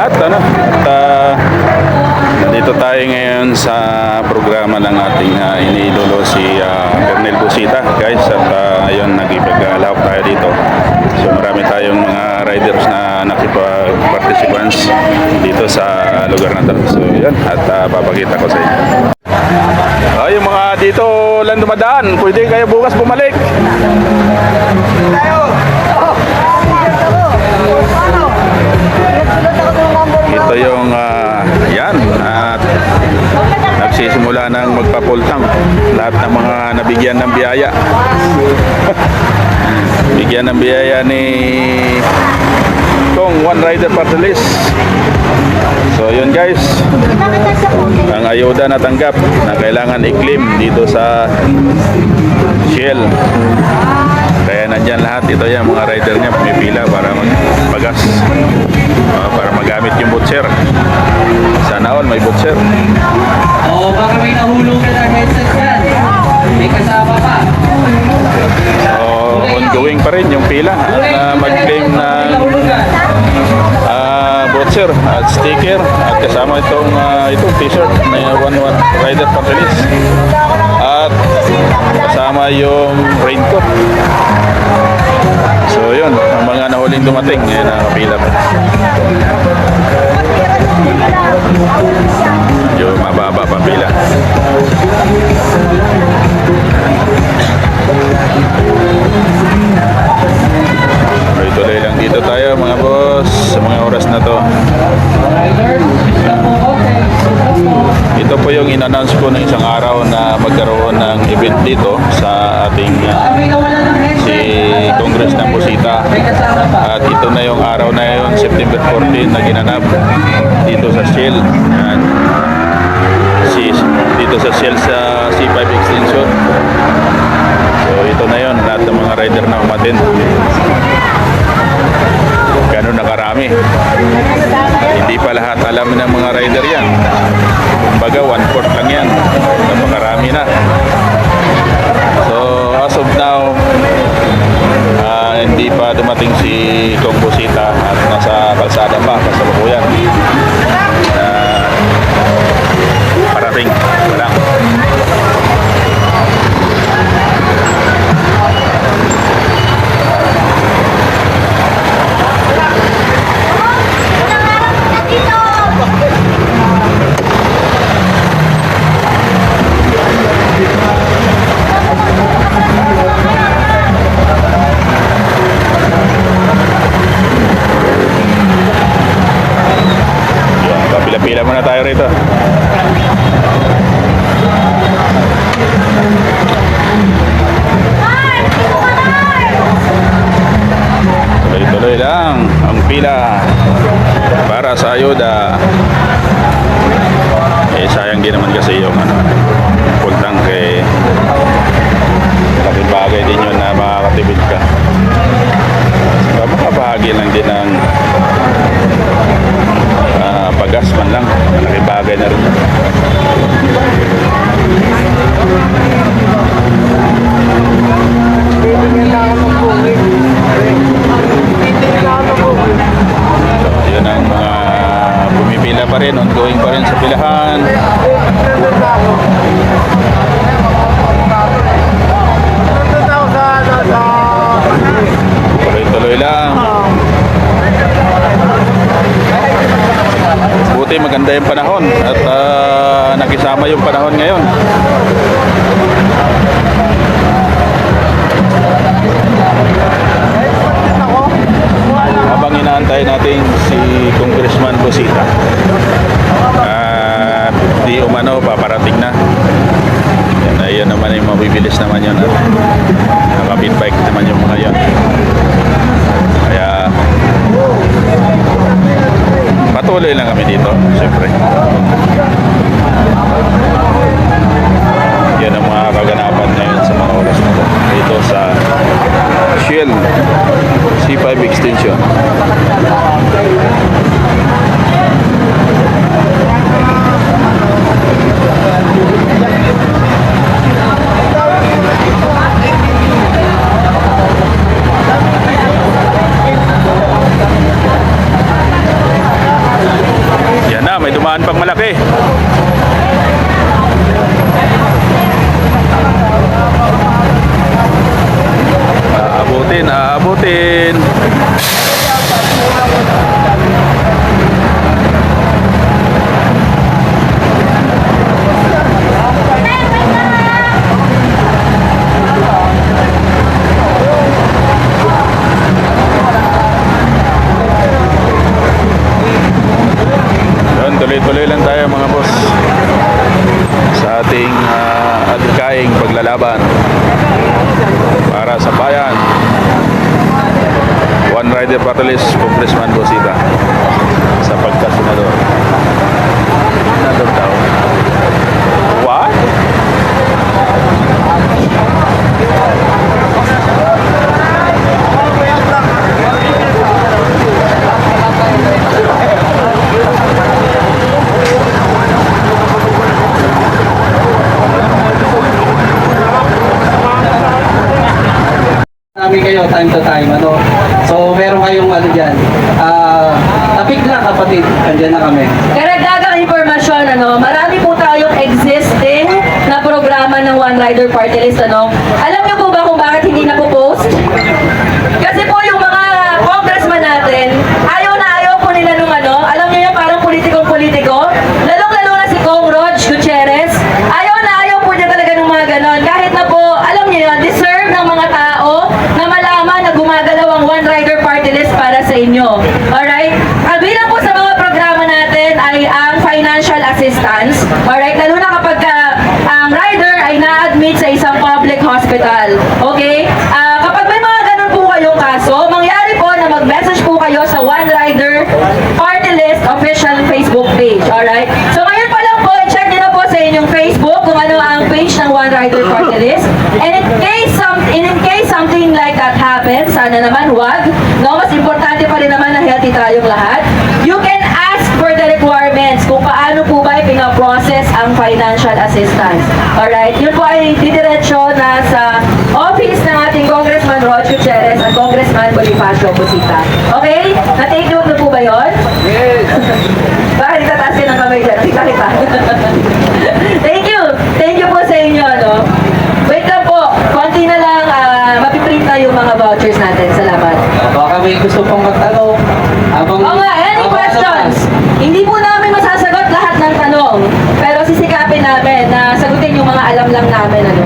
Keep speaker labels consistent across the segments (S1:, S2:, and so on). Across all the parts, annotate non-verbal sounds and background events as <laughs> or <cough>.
S1: lahat. Ano? At uh, dito tayo ngayon sa programa ng ating uh, iniidolo si uh, Busita guys at uh, ayun nagipag-alawak tayo dito. So marami tayong mga riders na nakipag-participants dito sa lugar na to. So yun at uh, papakita ko sa inyo. Ay, yung mga dito lang dumadaan, pwede kayo bukas bumalik. Ito yung ah, yan at nagsisimula ng magpapultang lahat ng mga nabigyan ng biyaya. <laughs> Bigyan ng biyaya ni Kong One Rider Party List. So yun guys, ang ayuda na tanggap na kailangan i-claim dito sa Shell. Nandyan lahat. Ito yan, mga rider niya pumipila para magpagas. Ah, para magamit yung butcher. Sana all may butcher.
S2: Oo, baka may nahulog ka na headset yan. May kasama pa.
S1: So, ongoing pa rin yung pila na mag-claim ng
S2: Nahulugan.
S1: ah, butcher at sticker at kasama itong ah, itong t-shirt na one one rider pantelis at kasama yung raincoat so yun ang mga nahuling dumating ngayon nakapila pa medyo mababa pa pila at nasa kalsada pa, kasalukuyan. Na parating. Muna tayo rito. Tuloy-tuloy lang ang pila para sa ayuda. Eh, sayang din naman kasi yung ano, man lang. Malaking bagay na rin. So, yun ang mga pumipila pa rin, ongoing pa rin sa pilahan. Buti maganda yung panahon at ah, nakisama yung panahon ngayon. may dumaan pang malaki.
S2: Tapik lang kapatid. Andyan na kami.
S3: Karagdagang impormasyon, ano, marami po tayong existing na programa ng One Rider Party List, ano. Alam niyo po ba kung bakit hindi na post? Kasi po yung mga congressman natin, ayaw na ayaw po nila nung ano, alam niyo yung parang politikong-politiko, lalong-lalo na si Kong Rog Gutierrez, ayaw na ayaw po niya talaga ng mga ganon. Kahit na po, alam niyo yun, deserve ng mga tao na malaman na gumagalaw ang One Rider Party List para sa inyo. Alright? At bilang po sa mga programa natin ay ang financial assistance. Alright? Lalo na kapag ah, ang rider ay na-admit sa isang public hospital. Okay? Ah, kapag may mga ganun po kayong kaso, mangyari po na mag-message po kayo sa One Rider Party List official Facebook page. Alright? So ngayon pa lang po, check nyo na po sa inyong Facebook kung ano ang page ng One Rider Party List. And in case, some, in case something like that happens, sana naman wag. No, mas importante pa rin naman na healthy tayong lahat. Financial assistance. Alright? Yun po ay didiretso na sa office ng ating Congressman Rod Gutierrez at Congressman Bonifacio Busita. Okay? Na-take note na po ba yun?
S2: yes <laughs>
S3: Bakit itataas ka ng kamay dyan? Kita kita. <laughs> Thank you. Thank you po sa inyo, no? Wait lang po. Konti na lang, ah, mapiprint na yung mga vouchers natin. Salamat.
S2: baka may gusto pong magtanong habang
S3: Oo nga, any
S2: habang
S3: questions? Hindi po namin masasagot lahat ng tanong. Pero sisikapin namin na sagutin yung mga alam lang namin, ano?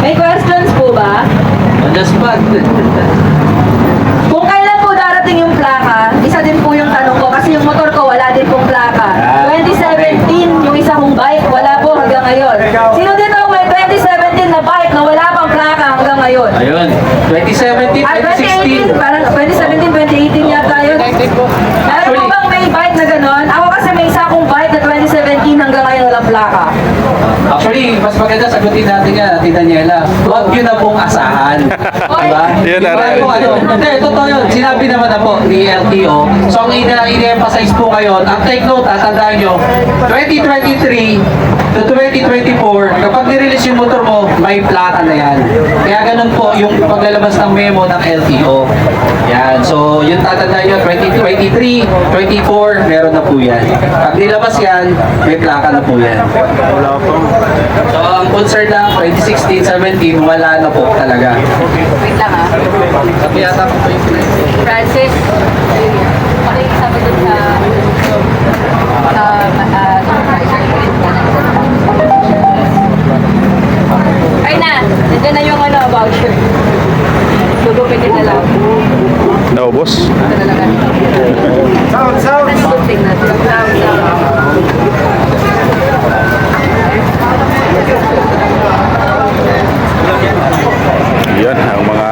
S3: May questions po ba?
S2: Spot <laughs>
S3: Kung kailan po darating yung plaka, isa din po yung tanong ko kasi yung motor ko wala din pong plaka. 2017, yung isa kong bike, wala po hanggang ngayon. Sino din ang may 2017 na bike na wala pang plaka hanggang ngayon?
S2: ayun 2017
S3: Ah, 2018,
S2: 2016
S3: parang 2017, 2018 yata yun. Meron po bang may bike na gano'n? Ako kasi may isa akong bike na 2017 hanggang ngayon walang plaka.
S2: Actually, mas maganda sagutin natin yan, Tita Daniela. Huwag yun na pong asahan. diba? <laughs>
S1: Yun na
S2: Diba
S1: rin.
S2: po, ano? Hindi, totoo yun. Sinabi naman na po ni LTO. So, ang ina- ina-emphasize po ngayon, ang take note, at tandaan nyo, 2023 to 2024, kapag nirelease yung motor mo, may plaka na yan. Kaya ganun po yung paglalabas ng memo ng LTO. Yan. So, yung tatandaan nyo, 2023, 24, meron na po yan. Pag nilabas yan, may plaka na po yan.
S1: Wala pa.
S2: So, ang concern lang, 2016, 17, wala na po talaga.
S3: Wait lang ah.
S2: Sabi yata po po yung
S3: Francis, pakikisama dun sa sa uh. Ay na, nandiyan na yung ano, voucher. Gugupitin na lang.
S1: Naubos?
S3: Ito na lang. Sound, sound! Ano? Sound, sound.
S1: Yan, ang mga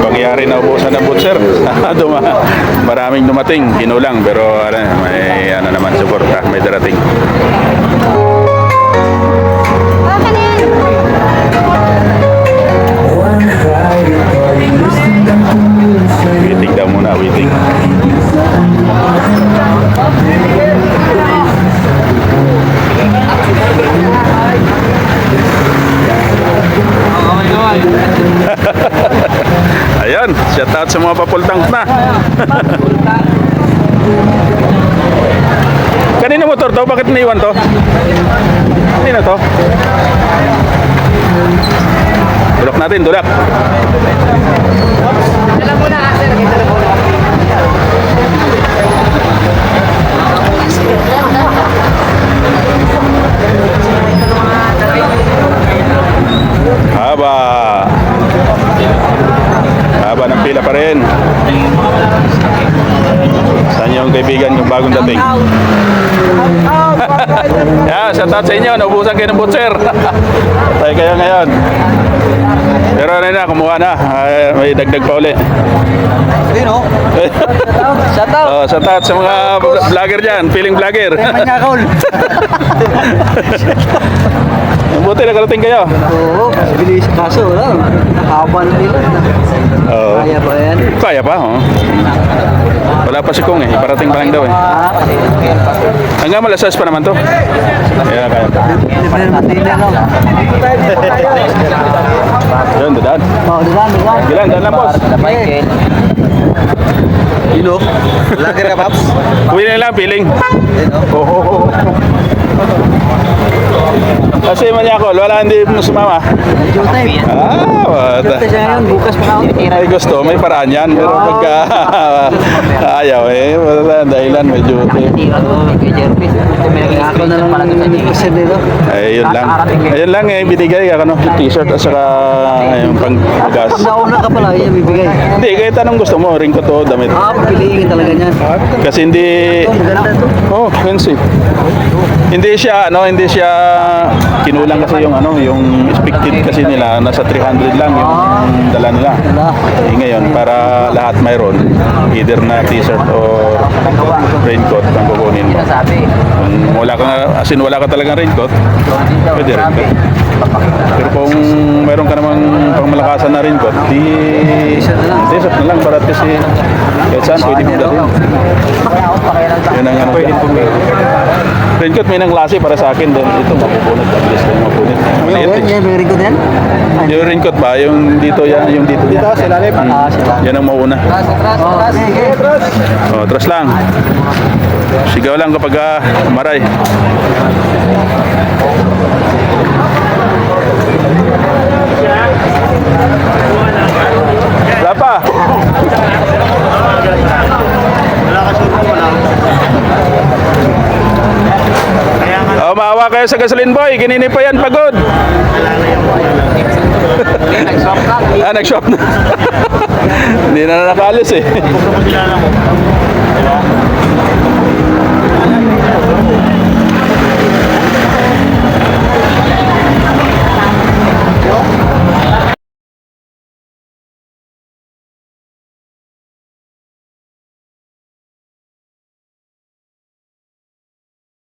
S1: pangyayari na ubusan ng butcher. <laughs> Duma, maraming dumating, kinulang, pero ano, may ano naman, suporta, may darating. Out sa mga papultang na. <laughs> Kanina motor to? Bakit naiwan to? Kanina to? Tulak natin, tulak. Haba. Haba ng pila pa rin. Saan yung kaibigan yung bagong dating? <laughs> yeah, shout out sa inyo. Naubusan kayo ng butcher. <laughs> Tayo kayo ngayon. Pero ano na, kumuha na. Ay, may dagdag pa uli.
S4: Yun o. <laughs> Shout out.
S1: Oh, shout out sa mga vlogger dyan. Feeling vlogger.
S4: Manyakol.
S1: Buti nakarating kayo.
S4: Oo. Bilis kaso wala. Haba na nila.
S1: Oo.
S4: Kaya ba yan?
S1: Kaya pa, oh. Wala pa si Kong eh. Parating pa lang daw eh.
S4: Ah,
S1: Hanggang malasas pa naman to. Kaya kaya pa. Yun, dadaan.
S4: Oh, dilan, dilan.
S1: Bilang, daan lang boss.
S4: Michael. Ilo. Lager ka, Paps?
S1: Uwi na lang, feeling. Oo. Kasi manyakol, wala hindi mo sumama. Ah.
S4: Showtime siya ngayon. Bukas pa ako.
S1: Ay gusto, may paraan yan. Pero pagka <laughs> ayaw eh, wala dahilan, medyo
S4: Ako na lang kasi dito.
S1: Ay, yun lang. Ayun lang eh, binigay ako no, t-shirt at saka yung panggas.
S4: Pag nauna ka pala, yan bibigay.
S1: Hindi, kahit anong gusto mo, ring ko to, damit.
S4: Ah, pipiliin talaga niyan.
S1: Kasi hindi,
S4: Ito, maganda to.
S1: oh, fancy. Hindi siya, ano, hindi siya kinulang kasi yung ano, yung expected kasi nila nasa 300 lang yung dala nila. Eh, ngayon, para lahat mayroon, either na t-shirt or raincoat ang kukunin mo. Kung wala ka, as in wala ka talagang raincoat, pwede rin ka. Pero kung meron ka namang pangmalakasan na raincoat, di t-shirt na lang para at kasi kahit saan pwede mong dalhin. Yan ang ano. Pwede Raincoat may nang klase para sa akin din. Ito mapupunot. Mabilis lang mapunit. Maliit
S4: Yan,
S1: eh.
S4: yan, very good yan.
S1: Yung raincoat ba? Yung dito yan, yung dito. Dito, sila
S4: Ah, sila.
S1: Yan ang mauna.
S4: Oh, sige.
S1: Oh, tras lang. Sigaw lang kapag ah, maray. Wala pa. Oh, maawa kayo sa gasoline boy. Kinini pa yan pagod. <laughs> ah, nag-shop na. <laughs> Hindi na nakalis eh.